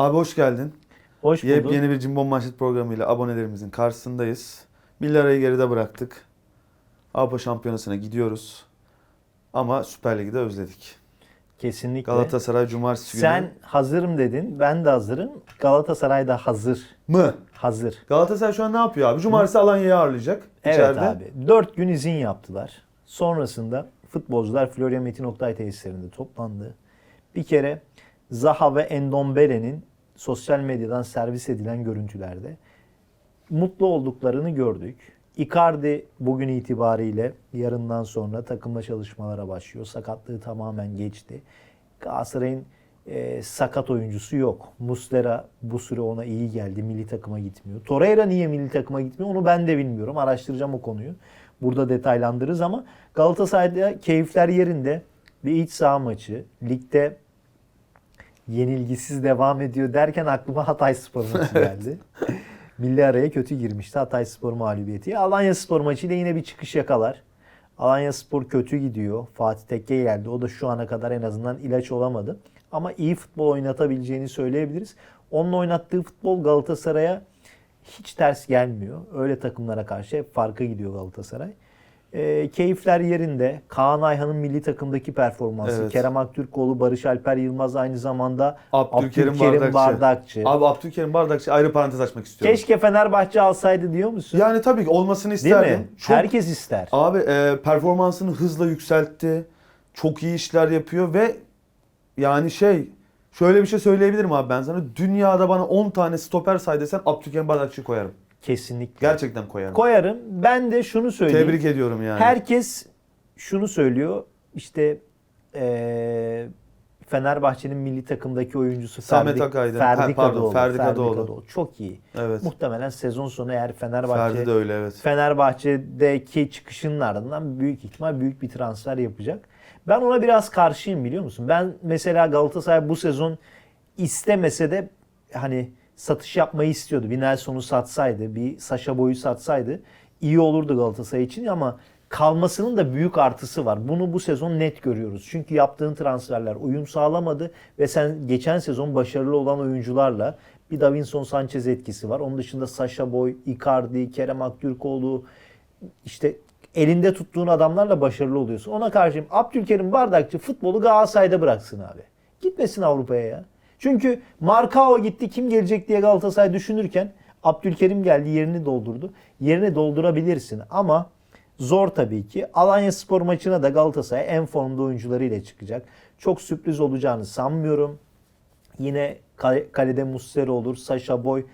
Abi hoş geldin. Hoş bulduk. Yepyeni bir Cimbom Manşet programıyla abonelerimizin karşısındayız. Milli geride bıraktık. Avrupa Şampiyonası'na gidiyoruz. Ama Süper Lig'i de özledik. Kesinlikle. Galatasaray Cumartesi günü. Sen hazırım dedin. Ben de hazırım. Galatasaray da hazır. mı? Hazır. Galatasaray şu an ne yapıyor abi? Cumartesi Alanya'yı ağırlayacak. Evet içeride. abi. 4 gün izin yaptılar. Sonrasında futbolcular Florya Metin Oktay tesislerinde toplandı. Bir kere Zaha ve Endombele'nin sosyal medyadan servis edilen görüntülerde mutlu olduklarını gördük. Icardi bugün itibariyle yarından sonra takımla çalışmalara başlıyor. Sakatlığı tamamen geçti. Galatasaray'ın e, sakat oyuncusu yok. Muslera bu süre ona iyi geldi. Milli takıma gitmiyor. Torreira niye milli takıma gitmiyor onu ben de bilmiyorum. Araştıracağım o konuyu. Burada detaylandırırız ama Galatasaray'da keyifler yerinde. Bir iç saha maçı. Ligde yenilgisiz devam ediyor derken aklıma Hatay Spor maçı geldi. Milli araya kötü girmişti Hatay Spor mağlubiyeti. Alanya Spor maçıyla yine bir çıkış yakalar. Alanya Spor kötü gidiyor. Fatih Tekke geldi. O da şu ana kadar en azından ilaç olamadı. Ama iyi futbol oynatabileceğini söyleyebiliriz. Onun oynattığı futbol Galatasaray'a hiç ters gelmiyor. Öyle takımlara karşı hep farka gidiyor Galatasaray. E, keyifler yerinde. Kaan Ayhan'ın milli takımdaki performansı. Evet. Kerem Aktürkoğlu, Barış Alper Yılmaz aynı zamanda Abdülkerim, Abdülkerim Bardakçı. Bardakçı. Abi Abdülkerim Bardakçı ayrı parantez açmak istiyorum. Keşke Fenerbahçe alsaydı diyor musun? Yani tabii ki olmasını Değil isterdim. mi? Çok Herkes ister. Abi e, performansını hızla yükseltti. Çok iyi işler yapıyor ve yani şey şöyle bir şey söyleyebilirim abi ben sana. Dünyada bana 10 tane stoper say desen Abdülkerim Bardakçı'yı koyarım. Kesinlikle. Gerçekten koyarım. Koyarım. Ben de şunu söyleyeyim. Tebrik ediyorum yani. Herkes şunu söylüyor. İşte eee, Fenerbahçe'nin milli takımdaki oyuncusu Samet Ferdi, Akaydın. Ferdi Ha, pardon, Kadıoğlu. Ferdi Kadıoğlu. Çok iyi. Evet. Muhtemelen sezon sonu eğer Fenerbahçe Ferdi de öyle evet. Fenerbahçe'deki çıkışının ardından büyük ihtimal büyük bir transfer yapacak. Ben ona biraz karşıyım biliyor musun? Ben mesela Galatasaray bu sezon istemese de hani satış yapmayı istiyordu. Bir Nelson'u satsaydı, bir Saşa Boy'u satsaydı iyi olurdu Galatasaray için ama kalmasının da büyük artısı var. Bunu bu sezon net görüyoruz. Çünkü yaptığın transferler uyum sağlamadı ve sen geçen sezon başarılı olan oyuncularla bir Davinson Sanchez etkisi var. Onun dışında Saşa Boy, Icardi, Kerem Aktürkoğlu işte elinde tuttuğun adamlarla başarılı oluyorsun. Ona karşıyım. Abdülkerim Bardakçı futbolu Galatasaray'da bıraksın abi. Gitmesin Avrupa'ya ya. Çünkü Markao gitti kim gelecek diye Galatasaray düşünürken Abdülkerim geldi yerini doldurdu. Yerini doldurabilirsin ama zor tabii ki. Alanya Spor maçına da Galatasaray en formda oyuncularıyla çıkacak. Çok sürpriz olacağını sanmıyorum. Yine kale- kalede Muslera olur, Sasha Boy,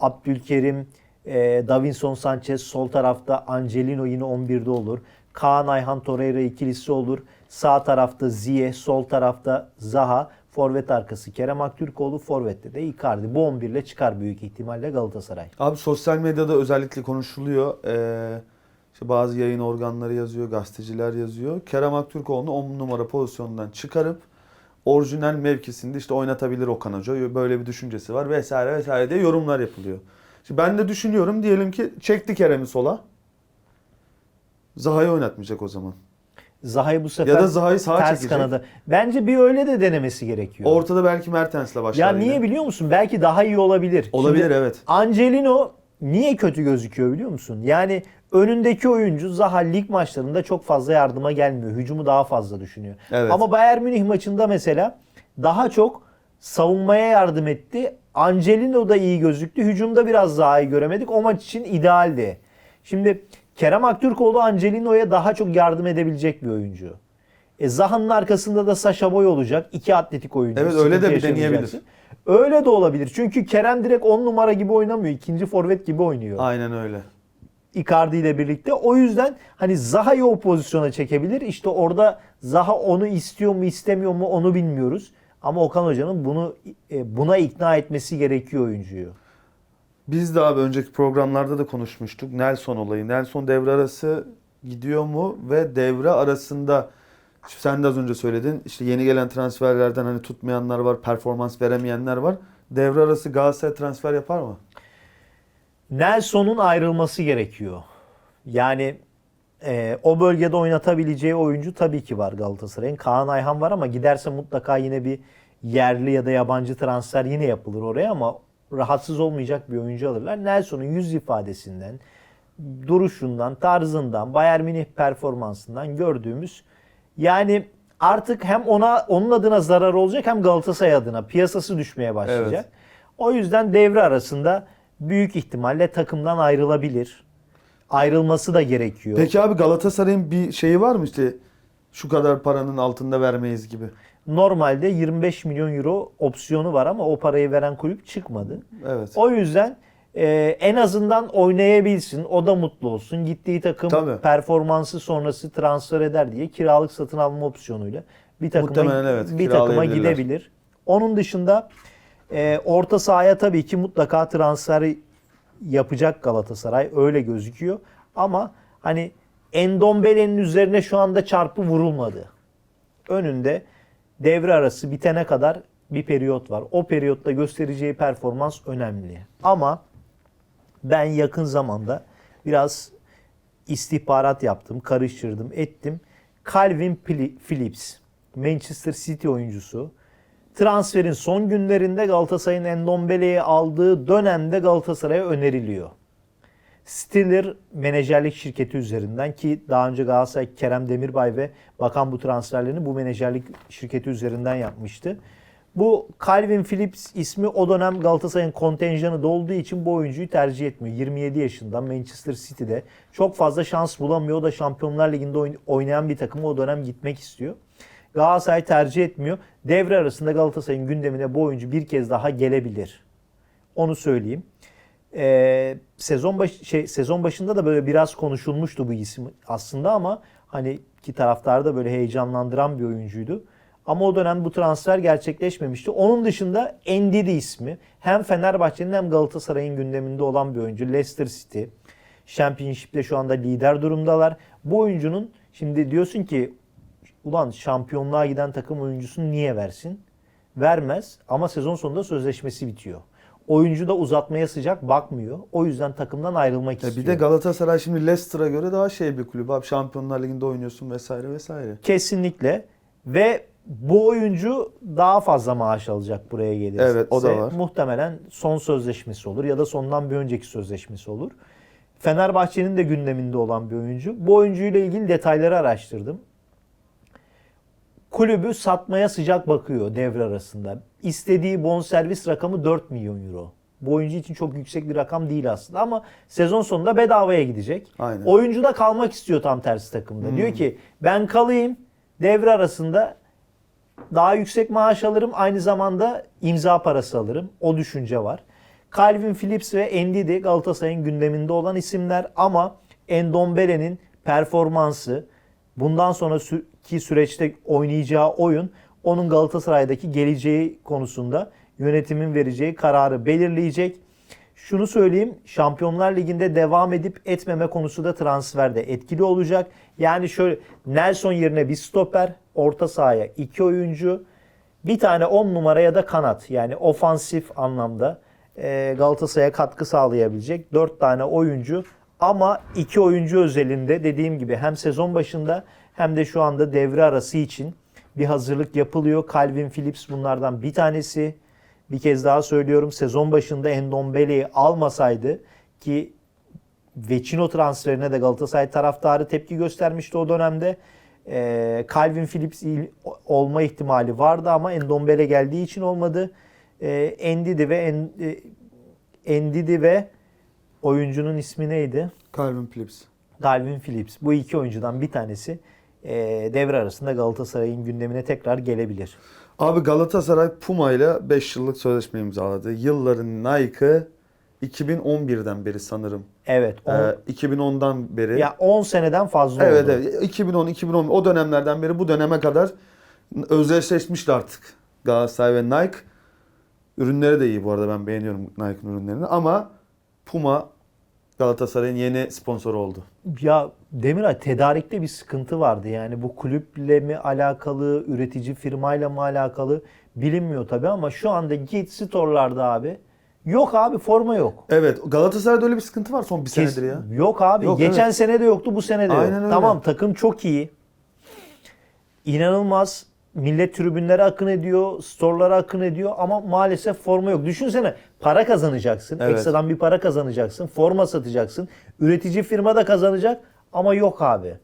Abdülkerim, e, Davinson Sanchez sol tarafta Angelino yine 11'de olur. Kaan Ayhan Torreira ikilisi olur. Sağ tarafta Ziye, sol tarafta Zaha, forvet arkası Kerem Aktürkoğlu, forvette de Icardi. Bu 11 ile çıkar büyük ihtimalle Galatasaray. Abi sosyal medyada özellikle konuşuluyor. Ee, işte bazı yayın organları yazıyor, gazeteciler yazıyor. Kerem Aktürkoğlu'nu 10 numara pozisyonundan çıkarıp orijinal mevkisinde işte oynatabilir Okan Hoca. Böyle bir düşüncesi var vesaire vesaire diye yorumlar yapılıyor. Şimdi ben de düşünüyorum diyelim ki çekti Kerem'i sola. Zaha'yı oynatmayacak o zaman. Zaha'yı bu sefer Ya da Zaha'yı sağa ters çekecek. kanada. Bence bir öyle de denemesi gerekiyor. Ortada belki Mertens'le başlar ya yine. niye biliyor musun? Belki daha iyi olabilir. Olabilir Şimdi evet. Angelino niye kötü gözüküyor biliyor musun? Yani önündeki oyuncu Zaha lig maçlarında çok fazla yardıma gelmiyor. Hücumu daha fazla düşünüyor. Evet. Ama Bayern Münih maçında mesela daha çok savunmaya yardım etti. Angelino da iyi gözüktü. Hücumda biraz Zaha'yı göremedik. O maç için idealdi. Şimdi Kerem Aktürkoğlu Angelino'ya daha çok yardım edebilecek bir oyuncu. E Zaha'nın arkasında da Sasha Boy olacak. İki atletik oyuncu. Evet, öyle de bir deneyebilir. Öyle de olabilir. Çünkü Kerem direkt 10 numara gibi oynamıyor. İkinci forvet gibi oynuyor. Aynen öyle. Icardi ile birlikte. O yüzden hani Zaha'yı o pozisyona çekebilir. İşte orada Zaha onu istiyor mu istemiyor mu onu bilmiyoruz. Ama Okan Hoca'nın bunu e, buna ikna etmesi gerekiyor oyuncuyu. Biz abi önceki programlarda da konuşmuştuk. Nelson olayı. Nelson devre arası gidiyor mu ve devre arasında sen de az önce söyledin. işte yeni gelen transferlerden hani tutmayanlar var, performans veremeyenler var. Devre arası Galatasaray transfer yapar mı? Nelson'un ayrılması gerekiyor. Yani e, o bölgede oynatabileceği oyuncu tabii ki var Galatasaray'ın. Kaan Ayhan var ama giderse mutlaka yine bir yerli ya da yabancı transfer yine yapılır oraya ama rahatsız olmayacak bir oyuncu alırlar. Nelson'un yüz ifadesinden, duruşundan, tarzından, Bayern Münih performansından gördüğümüz yani artık hem ona onun adına zarar olacak hem Galatasaray adına piyasası düşmeye başlayacak. Evet. O yüzden devre arasında büyük ihtimalle takımdan ayrılabilir. Ayrılması da gerekiyor. Peki abi Galatasaray'ın bir şeyi var mı işte şu kadar paranın altında vermeyiz gibi? Normalde 25 milyon euro opsiyonu var ama o parayı veren kulüp çıkmadı. Evet. O yüzden e, en azından oynayabilsin, o da mutlu olsun. Gittiği takım Tabii. performansı sonrası transfer eder diye kiralık satın alma opsiyonuyla bir takıma Muhtemelen evet, bir takıma kiralayabilirler. gidebilir. Onun dışında e, orta sahaya tabii ki mutlaka transfer yapacak Galatasaray öyle gözüküyor. Ama hani Endombele'nin üzerine şu anda çarpı vurulmadı. Önünde devre arası bitene kadar bir periyot var. O periyotta göstereceği performans önemli. Ama ben yakın zamanda biraz istihbarat yaptım, karıştırdım, ettim. Calvin Phillips, Manchester City oyuncusu. Transferin son günlerinde Galatasaray'ın Endombele'yi aldığı dönemde Galatasaray'a öneriliyor. Stiller menajerlik şirketi üzerinden ki daha önce Galatasaray Kerem Demirbay ve Bakan bu transferlerini bu menajerlik şirketi üzerinden yapmıştı. Bu Calvin Phillips ismi o dönem Galatasaray'ın kontenjanı dolduğu için bu oyuncuyu tercih etmiyor. 27 yaşında Manchester City'de çok fazla şans bulamıyor. O da Şampiyonlar Ligi'nde oyn- oynayan bir takıma o dönem gitmek istiyor. Galatasaray tercih etmiyor. Devre arasında Galatasaray'ın gündemine bu oyuncu bir kez daha gelebilir. Onu söyleyeyim. Ee, sezon baş, şey sezon başında da böyle biraz konuşulmuştu bu isim aslında ama hani ki taraftarı da böyle heyecanlandıran bir oyuncuydu. Ama o dönem bu transfer gerçekleşmemişti. Onun dışında Endidi ismi hem Fenerbahçe'nin hem Galatasaray'ın gündeminde olan bir oyuncu. Leicester City. Championship'te şu anda lider durumdalar. Bu oyuncunun şimdi diyorsun ki ulan şampiyonluğa giden takım oyuncusunu niye versin? Vermez ama sezon sonunda sözleşmesi bitiyor. Oyuncu da uzatmaya sıcak bakmıyor. O yüzden takımdan ayrılmak Ya istiyor. bir de Galatasaray şimdi Leicester'a göre daha şey bir kulüp. Abi Şampiyonlar Ligi'nde oynuyorsun vesaire vesaire. Kesinlikle. Ve bu oyuncu daha fazla maaş alacak buraya gelirse. Evet, o da var. Muhtemelen son sözleşmesi olur ya da sondan bir önceki sözleşmesi olur. Fenerbahçe'nin de gündeminde olan bir oyuncu. Bu oyuncuyla ilgili detayları araştırdım. Kulübü satmaya sıcak bakıyor devre arasında. İstediği bonservis rakamı 4 milyon euro. Bu oyuncu için çok yüksek bir rakam değil aslında ama sezon sonunda bedavaya gidecek. Aynen. Oyuncu da kalmak istiyor tam tersi takımda. Diyor ki ben kalayım devre arasında daha yüksek maaş alırım aynı zamanda imza parası alırım. O düşünce var. Calvin Phillips ve Ndidi Galatasaray'ın gündeminde olan isimler ama Endombele'nin performansı bundan sonraki süreçte oynayacağı oyun onun Galatasaray'daki geleceği konusunda yönetimin vereceği kararı belirleyecek. Şunu söyleyeyim, Şampiyonlar Ligi'nde devam edip etmeme konusu da transferde etkili olacak. Yani şöyle Nelson yerine bir stoper, orta sahaya iki oyuncu, bir tane 10 numara ya da kanat yani ofansif anlamda e, Galatasaray'a katkı sağlayabilecek 4 tane oyuncu ama iki oyuncu özelinde dediğim gibi hem sezon başında hem de şu anda devre arası için bir hazırlık yapılıyor. Calvin Phillips bunlardan bir tanesi. Bir kez daha söylüyorum sezon başında Endombele'yi almasaydı ki Vecino transferine de Galatasaray taraftarı tepki göstermişti o dönemde. Ee, Calvin Phillips il- olma ihtimali vardı ama Endombele geldiği için olmadı. Ee, Ndidi ve En- e, Ndidi ve oyuncunun ismi neydi? Calvin Phillips. Calvin Phillips. Bu iki oyuncudan bir tanesi e, devre arasında Galatasaray'ın gündemine tekrar gelebilir. Abi Galatasaray Puma ile 5 yıllık sözleşme imzaladı. Yılların Nike'ı 2011'den beri sanırım. Evet. on- Ee, 2010'dan beri. ya 10 seneden fazla evet oldu. evet 2010 2010 o dönemlerden beri bu döneme kadar özdeşleşmişti artık Galatasaray ve Nike. Ürünleri de iyi bu arada ben beğeniyorum Nike'ın ürünlerini ama Puma Galatasaray'ın yeni sponsoru oldu. Ya Demiray tedarikte bir sıkıntı vardı. Yani bu kulüple mi alakalı, üretici firmayla mı alakalı bilinmiyor tabii ama şu anda git storelarda abi. Yok abi forma yok. Evet Galatasaray'da öyle bir sıkıntı var son bir Kes- senedir ya. Yok abi. Yok, Geçen evet. sene de yoktu, bu sene de yok. Aynen öyle. Tamam takım çok iyi. İnanılmaz millet tribünlere akın ediyor, storelara akın ediyor ama maalesef forma yok. Düşünsene para kazanacaksın. Evet. Ekstradan bir para kazanacaksın. Forma satacaksın. Üretici firma da kazanacak ama yok abi.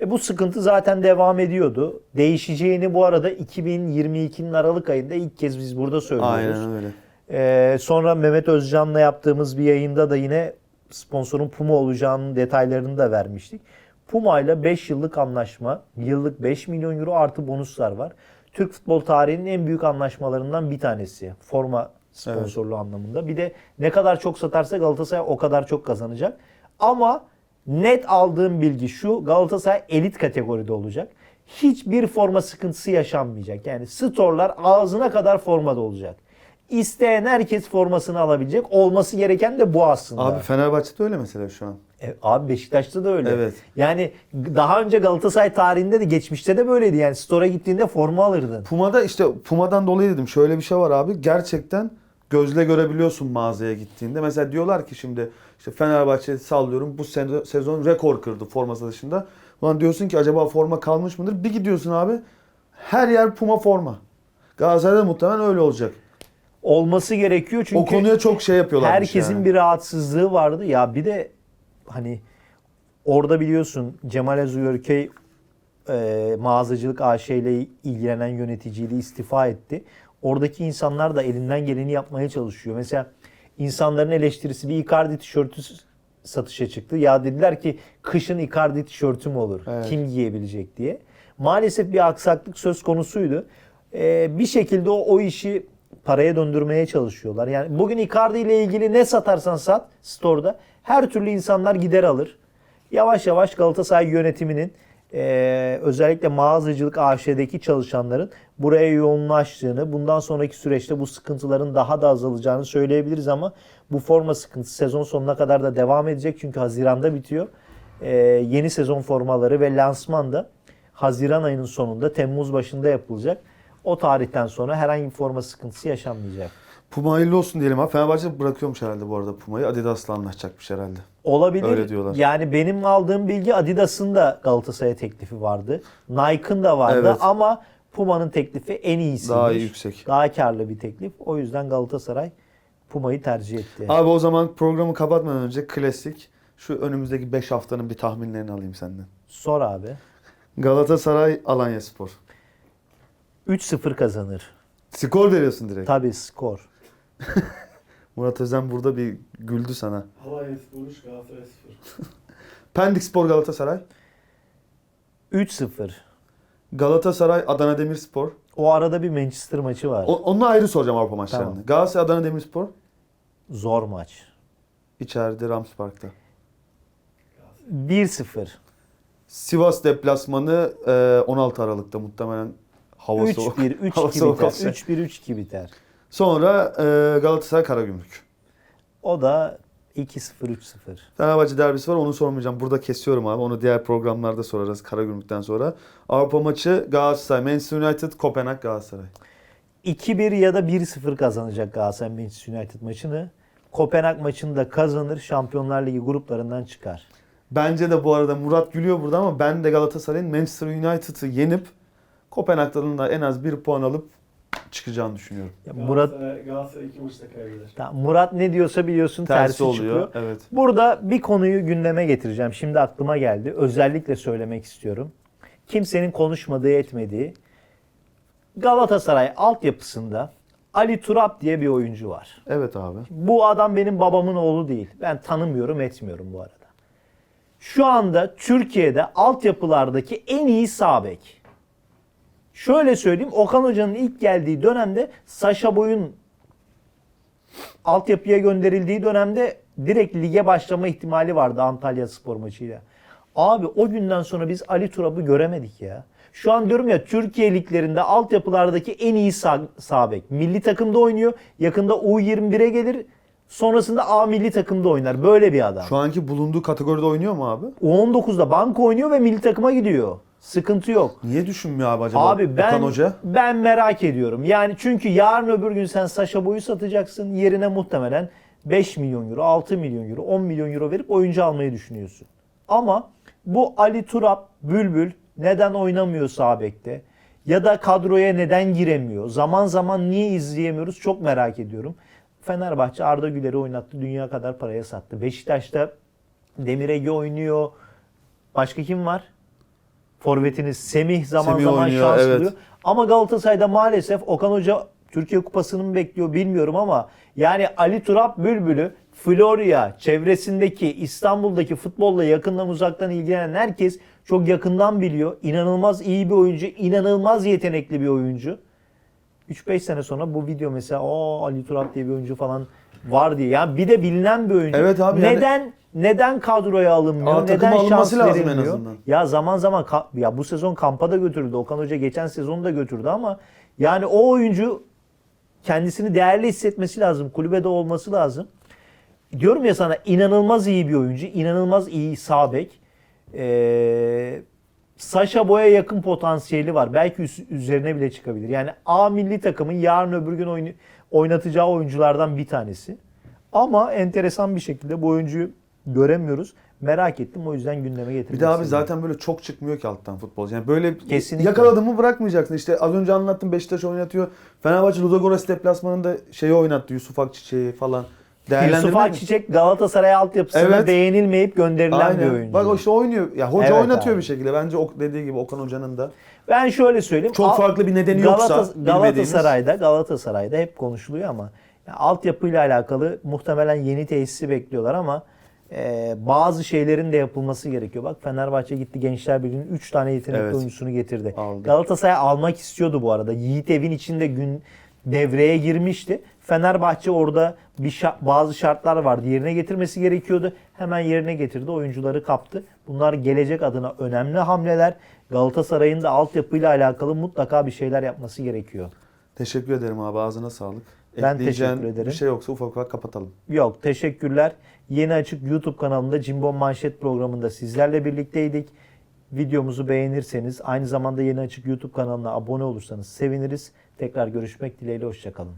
E bu sıkıntı zaten devam ediyordu. Değişeceğini bu arada 2022'nin Aralık ayında ilk kez biz burada söylüyoruz. Aynen öyle. Ee, sonra Mehmet Özcan'la yaptığımız bir yayında da yine sponsorun Puma olacağının detaylarını da vermiştik. Puma ile 5 yıllık anlaşma, yıllık 5 milyon euro artı bonuslar var. Türk futbol tarihinin en büyük anlaşmalarından bir tanesi. Forma sponsorluğu anlamında. Bir de ne kadar çok satarsa Galatasaray o kadar çok kazanacak. Ama net aldığım bilgi şu Galatasaray elit kategoride olacak. Hiçbir forma sıkıntısı yaşanmayacak. Yani storlar ağzına kadar formada olacak. İsteyen herkes formasını alabilecek. Olması gereken de bu aslında. Abi Fenerbahçe'de öyle mesela şu an. E, abi Beşiktaş'ta da öyle. Evet. Yani daha önce Galatasaray tarihinde de geçmişte de böyleydi. Yani store'a gittiğinde forma alırdın. Puma'da işte Puma'dan dolayı dedim şöyle bir şey var abi. Gerçekten gözle görebiliyorsun mağazaya gittiğinde. Mesela diyorlar ki şimdi işte Fenerbahçe sallıyorum bu sezon rekor kırdı forma satışında. Ulan diyorsun ki acaba forma kalmış mıdır? Bir gidiyorsun abi her yer Puma forma. Galatasaray'da muhtemelen öyle olacak. Olması gerekiyor çünkü o konuya çok şey yapıyorlar. herkesin bir rahatsızlığı vardı. Ya bir de hani orada biliyorsun Cemal Azuyörköy e, mağazacılık AŞ ile ilgilenen yöneticiliği istifa etti. Oradaki insanlar da elinden geleni yapmaya çalışıyor. Mesela insanların eleştirisi bir Icardi tişörtü satışa çıktı. Ya dediler ki kışın Icardi tişörtü mü olur? Evet. Kim giyebilecek diye. Maalesef bir aksaklık söz konusuydu. Ee, bir şekilde o, o işi paraya döndürmeye çalışıyorlar. Yani bugün Icardi ile ilgili ne satarsan sat store'da her türlü insanlar gider alır. Yavaş yavaş Galatasaray yönetiminin eee, özellikle mağazacılık AŞ'deki çalışanların buraya yoğunlaştığını, bundan sonraki süreçte bu sıkıntıların daha da azalacağını söyleyebiliriz ama bu forma sıkıntısı sezon sonuna kadar da devam edecek çünkü Haziran'da bitiyor. Eee, yeni sezon formaları ve lansman da Haziran ayının sonunda Temmuz başında yapılacak. O tarihten sonra herhangi bir forma sıkıntısı yaşanmayacak. Puma hayırlı olsun diyelim abi. Fenerbahçe bırakıyormuş herhalde bu arada Puma'yı. Adidas'la anlaşacakmış herhalde. Olabilir. Öyle diyorlar. Yani benim aldığım bilgi Adidas'ın da Galatasaray'a teklifi vardı. Nike'ın da vardı Evet. ama Puma'nın teklifi en iyisiymiş. Daha iyi, yüksek. Daha karlı bir teklif. O yüzden Galatasaray Puma'yı tercih etti. Abi o zaman programı kapatmadan önce klasik şu önümüzdeki 5 haftanın bir tahminlerini alayım senden. Sor abi. Galatasaray Alanya Spor. 3-0 kazanır. Skor veriyorsun direkt. Tabii skor. Murat Özen burada bir güldü sana. Alanya Spor 3, Galatasaray 0. Pendik Spor Galatasaray. 3-0. Galatasaray Adana Demirspor. O arada bir Manchester maçı var. O, onunla ayrı soracağım Avrupa maçlarını. Tamam. Galatasaray Adana Demirspor. Zor maç. İçeride Rams Park'ta. 1-0. Sivas deplasmanı e, 16 Aralık'ta muhtemelen hava soğuk. 3-1, Hava 3-2 soğuk biter. olacak. 3-1, 3-2 biter. Sonra e, Galatasaray Karagümrük. O da 2-0, 3-0. Fenerbahçe derbisi var onu sormayacağım. Burada kesiyorum abi. Onu diğer programlarda sorarız Karagümrük'ten sonra. Avrupa maçı Galatasaray, Manchester United, Kopenhag Galatasaray. 2-1 ya da 1-0 kazanacak Galatasaray Manchester United maçını. Kopenhag maçını da kazanır. Şampiyonlar Ligi gruplarından çıkar. Bence de bu arada Murat gülüyor burada ama ben de Galatasaray'ın Manchester United'ı yenip Kopenhag'dan da en az bir puan alıp çıkacağını düşünüyorum. Ya Murat Galatasaray, 2 maçta kaybeder. Tamam, Murat ne diyorsa biliyorsun tersi, Tersi oluyor. çıkıyor. Evet. Burada bir konuyu gündeme getireceğim. Şimdi aklıma geldi. Özellikle söylemek istiyorum. Kimsenin konuşmadığı etmediği Galatasaray altyapısında Ali Turap diye bir oyuncu var. Evet abi. Bu adam benim babamın oğlu değil. Ben tanımıyorum, etmiyorum bu arada. Şu anda Türkiye'de altyapılardaki en iyi sağ bek. Şöyle söyleyeyim, Okan Hoca'nın ilk geldiği dönemde Saşa Boy'un altyapıya gönderildiği dönemde direkt lige başlama ihtimali vardı Antalya Spor maçıyla. Abi o günden sonra biz Ali Turab'ı göremedik ya. Şu an diyorum ya Türkiye liglerinde altyapılardaki en iyi sağ, sağ bek. Milli takımda oynuyor. Yakında U21'e gelir. Sonrasında A milli takımda oynar. Böyle bir adam. Şu anki bulunduğu kategoride oynuyor mu abi? U19'da banka oynuyor ve milli takıma gidiyor. Sıkıntı yok. Niye düşünmüyor abi acaba Abi ben Okan Hoca? ben merak ediyorum. Yani çünkü yarın öbür gün sen Saşa Boy'u satacaksın. Yerine muhtemelen 5 milyon euro, 6 milyon euro, 10 milyon euro verip oyuncu almayı düşünüyorsun. Ama bu Ali Turap, Bülbül neden oynamıyor sağ bekte? Ya da kadroya neden giremiyor? Zaman zaman niye izleyemiyoruz? Çok merak ediyorum. Fenerbahçe Arda Güler'i oynattı. Dünya kadar paraya sattı. Beşiktaş'ta Demir Ege oynuyor. Başka kim var? Forvetiniz Semih zaman Semih zaman oynuyor, şans evet. buluyor. Ama Galatasaray'da maalesef Okan Hoca Türkiye Kupası'nı mı bekliyor bilmiyorum ama yani Ali Turap Bülbül'ü Florya çevresindeki İstanbul'daki futbolla yakından uzaktan ilgilenen herkes çok yakından biliyor. İnanılmaz iyi bir oyuncu, inanılmaz yetenekli bir oyuncu. 3-5 sene sonra bu video mesela o Ali Turap diye bir oyuncu falan var diye. Yani bir de bilinen bir oyuncu. Evet abi yani- neden kadroya alınmıyor? Aa, neden şans lazım en verilmiyor? azından. Ya zaman zaman ya bu sezon kampa da götürdü. Okan Hoca geçen sezonu da götürdü ama yani o oyuncu kendisini değerli hissetmesi lazım. Kulübede olması lazım. Diyorum ya sana inanılmaz iyi bir oyuncu. inanılmaz iyi sağ bek. Ee, Saşa Boy'a yakın potansiyeli var. Belki üzerine bile çıkabilir. Yani A milli takımın yarın öbür gün oyna- oynatacağı oyunculardan bir tanesi. Ama enteresan bir şekilde bu oyuncuyu göremiyoruz. Merak ettim o yüzden gündeme getirdim. Bir de abi zaten böyle çok çıkmıyor ki alttan futbolcu. Yani böyle Kesinlikle. yakaladın mı bırakmayacaksın. İşte az önce anlattım Beşiktaş oynatıyor. Fenerbahçe Ludogorets deplasmanında şeyi oynattı Yusuf Akçiçek'i falan. Yusuf? Akçiçek Galatasaray altyapısında Evet. beğenilmeyip gönderilen bir Aynen. oyuncu. Bak o işte oynuyor. Ya hoca Evet oynatıyor abi. bir şekilde. Bence o dediği gibi Okan Hoca'nın da. Ben şöyle söyleyeyim. Çok farklı bir nedeni yoksa bilmediğimiz. Galatasaray'da Galatasaray'da hep konuşuluyor ama ya altyapıyla alakalı muhtemelen yeni tesisi bekliyorlar ama e, bazı şeylerin de yapılması gerekiyor. Bak Fenerbahçe gitti Gençler Birliği'nin 3 tane yetenekli Evet. oyuncusunu getirdi. Aldı. Galatasaray almak istiyordu bu arada. Yiğit Evin içinde gün devreye girmişti. Fenerbahçe orada bir şa- bazı şartlar vardı. Yerine getirmesi gerekiyordu. Hemen yerine getirdi. Oyuncuları kaptı. Bunlar gelecek adına önemli hamleler. Galatasaray'ın da altyapıyla alakalı mutlaka bir şeyler yapması gerekiyor. Teşekkür ederim abi. Ağzına sağlık. Ben teşekkür ederim. Bir şey yoksa ufak ufak kapatalım. Yok teşekkürler. Yeni Açık YouTube kanalında Cimbom Manşet programında sizlerle birlikteydik. Videomuzu beğenirseniz aynı zamanda Yeni Açık YouTube kanalına abone olursanız seviniriz. Tekrar görüşmek dileğiyle hoşçakalın.